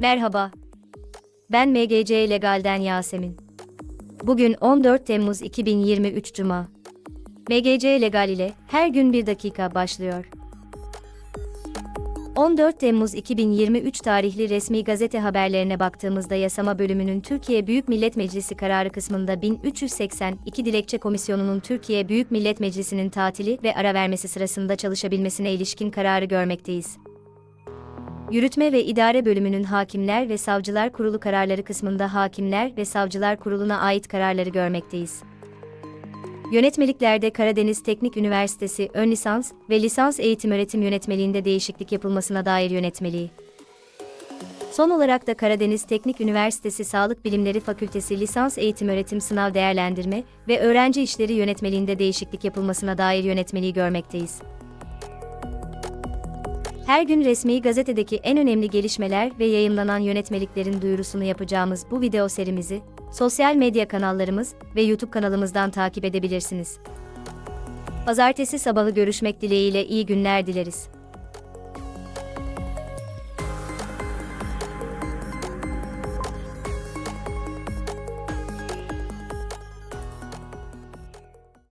Merhaba. Ben MGC Legal'den Yasemin. Bugün 14 Temmuz 2023 Cuma. MGC Legal ile her gün bir dakika başlıyor. 14 Temmuz 2023 tarihli resmi gazete haberlerine baktığımızda yasama bölümünün Türkiye Büyük Millet Meclisi kararı kısmında 1382 dilekçe komisyonunun Türkiye Büyük Millet Meclisi'nin tatili ve ara vermesi sırasında çalışabilmesine ilişkin kararı görmekteyiz. Yürütme ve İdare Bölümünün Hakimler ve Savcılar Kurulu kararları kısmında Hakimler ve Savcılar Kurulu'na ait kararları görmekteyiz. Yönetmeliklerde Karadeniz Teknik Üniversitesi ön lisans ve lisans eğitim öğretim yönetmeliğinde değişiklik yapılmasına dair yönetmeliği. Son olarak da Karadeniz Teknik Üniversitesi Sağlık Bilimleri Fakültesi lisans eğitim öğretim sınav değerlendirme ve öğrenci işleri yönetmeliğinde değişiklik yapılmasına dair yönetmeliği görmekteyiz. Her gün resmi gazetedeki en önemli gelişmeler ve yayımlanan yönetmeliklerin duyurusunu yapacağımız bu video serimizi, sosyal medya kanallarımız ve YouTube kanalımızdan takip edebilirsiniz. Pazartesi sabahı görüşmek dileğiyle iyi günler dileriz.